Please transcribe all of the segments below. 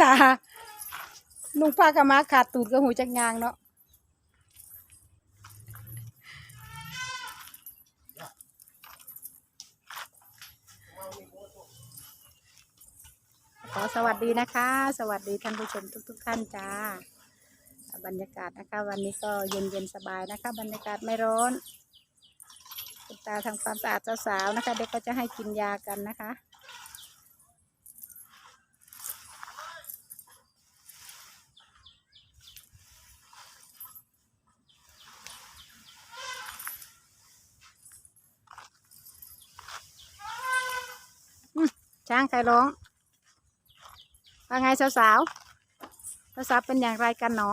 ตาลุงป้ากะมาขาดตูดกับหูจักยางเนาะขอสวัสดีนะคะ สวัสดีท่านผู้ชมทุกๆท่านจ้า บรรยากาศนะคะ วันนี้ก็เย็นเย็นๆสบายนะคะ บรรยากาศไม่ร้อน คุณตาทำความสะอาดสาวๆนะคะ เด็กก็จะให้กินยากันนะคะช้างใครร้องว่าไงสาวสาวๆสาวๆเป็นอย่างไรกันหนอ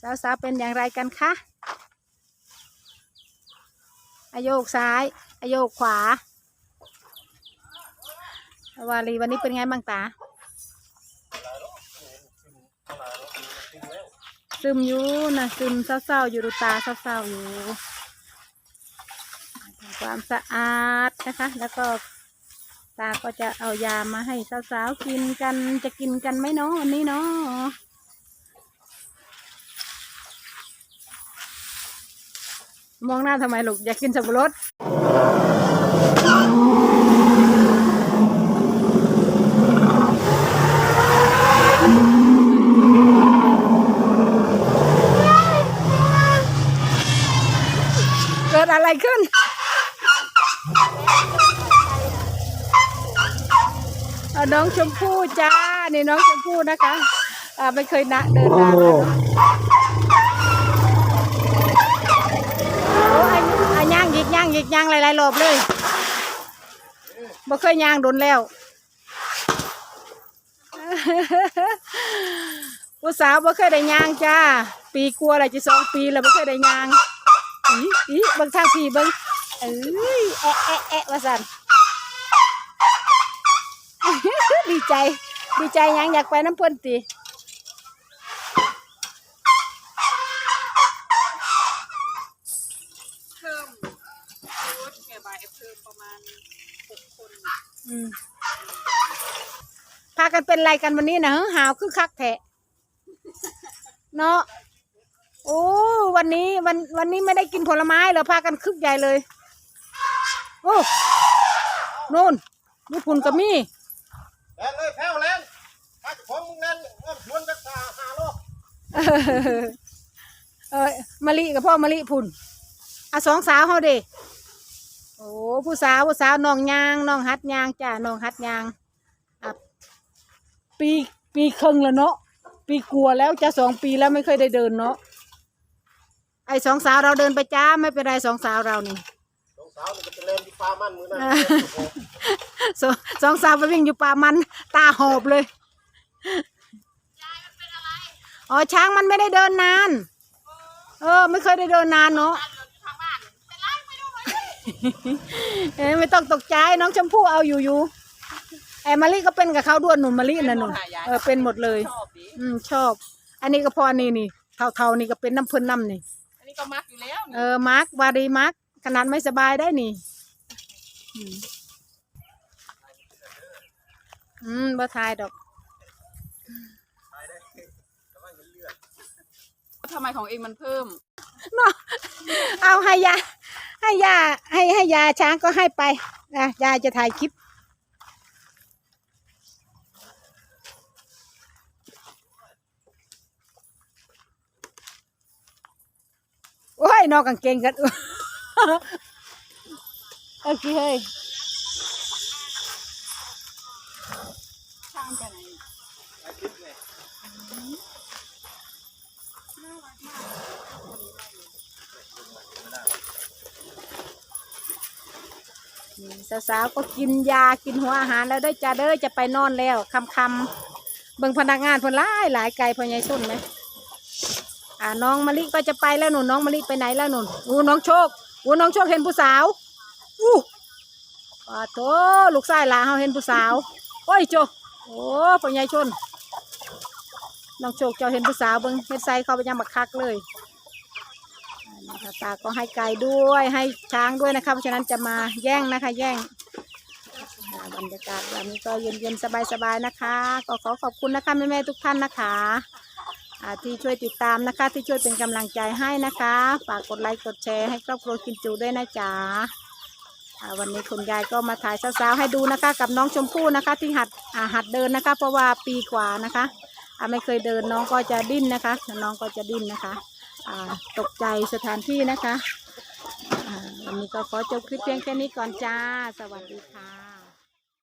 สาวๆเป็นอย่างไรกันคะอโยกซ้ายอโยกขวาวาลีวันนี้เป็นไงบ้างตาซึมอยู่นะซึมเศร้าๆอยู่ดูตาเศร้าๆอยู่ทำความสะอาดนะคะ แล้วก็ตาก็จะเอายามาให้สาวๆกินกันจะกินกันไหมเนาะวันนี้เนาะ มองหน้าทำไมลูกอยากกินสับปะรดเกิดอะไรขึ้น น้องชมพู่จ้า นี่น้องชมพู่นะคะ ไม่เคยนะเดินทางนะโอ้ยอัน ย่างหยิกย่างหลายๆรอบเลยบ่เคยย่างโดนแล้วผู้สาวบ่เคยได้ย่างจ้า ปีกลัวอะไรจะสองปีแล้วบ่เคยได้ย่างอีอีเบิ่งทางพี่เบิ่งเอ้ยแอะแอะแอะว่าสันดีใจ ดีใจยังอยากไปน้ำพื่นตี เพิ่มรถแกบายเพิ่มประมาณหกคน อืม พากันเป็นไรกันวันนี้นะหาวคือคักแทะเนาะโอ้วันนี้วันวันนี้ไม่ได้กินผลไม้เหรอพากันคึกใหญ่เลย โอ้นู่นลูกพุนกับมี่แลนเลยแพ้วแลนถ้าของมึงแลนเอ้อชวนจักหาหาโลกเออมะลิกับพ่อมะลิพุ่นอะสองสาวเฮาเด้ โอ้ผู้สาวผู้สาวน้องยางน้องฮัดยางจ้าน้องฮัดยางอะปีปีครึ่งแล้วเนาะปีกลัวแล้วจะสองปีแล้วไม่เคยได้เดินเนาะไอ้สองสาวเราเดินไปจ้าไม่เป็นไรสองสาวเรานี่ สองสาวนี่ก็จะแลนที่ปลามันมือนั่นสองสองสาวไปวิ่งอยู่ป่ามันตาหอบเลยอ๋อช้างมันไม่ได้เดินนาน เออ ไม่เคยได้เดินนานเนาะ เอ้ยไม่ต้องตกใจน้องชมพู่เอาอยู่อยู่ไอ้มะลิก็เป็นกับเขาด้วยหนุ่มมะลิน่ะหนุ่มเออเป็นหมดเลย ชอบดิอืมชอบ อันนี้ก็พอนี่นี่เท่าๆนี่ก็เป็นน้ำเพิ่นน้ำนี่ อันนี้ก็มักอยู่แล้วเออมาร์กวารีมาร์กขนาดไม่สบายได้นี่อืมอืมบ่ทายดอก ทำไมของเองมันเพิ่มเนาะเอาให้ยา ให้ยาให้ให้ยาช้างก็ให้ไปนะยายจะถ่ายคลิป โอ้ยนอกกางเกงกันโอเคเฮ้ย ช่างไปไหน สาวๆก็กินยากินหัวอาหารแล้วเด้จ้าเด้อจะไปนอนแล้วคำคำเบิ่งพนักงานพนหลายหลายไกลพญายส้นไหมอ่าน้องมะลิก็จะไปแล้วหนูน้องมะลิไปไหนแล้วหนูอู้น้องโชคอู้น้องโชคเห็นผู้สาวอู้ปาโถลูกชายหลาเขาเห็นผู้สาวโอ้ยโจโอ้พญายชนน้องโชคเจ้าเห็นผู้สาวเบิ่งเฮ็ดไซเขาไปยังบักคักเลย ตาก็ให้ไก่ด้วยให้ช้างด้วยนะคะเพราะฉะนั้นจะมาแย่งนะคะ แย่งบรรยากาศแบบนี้ก็เย็นๆสบายๆนะคะ ก็ขอขอบคุณนะคะแม่ๆทุกท่านนะคะที่ช่วยติดตามนะคะ ที่ช่วยเป็นกำลังใจให้นะคะ ฝากกดไลค์กดแชร์ให้ครอบครัวกินจูด้วยนะจ๊ะวันนี้คุณยายก็มาถ่ายสาวๆให้ดูนะคะ กับน้องชมพู่นะคะ ที่หัดหัดเดินนะคะ เพราะว่าปีกว่านะคะไม่เคยเดินน้องก็จะดิ้นนะคะ น้องก็จะดิ้นนะคะ ตกใจสถานที่นะคะอันนี้ก็ขอจบคลิปเพียงแค่นี้ก่อนจ้า สวัสดีค่ะ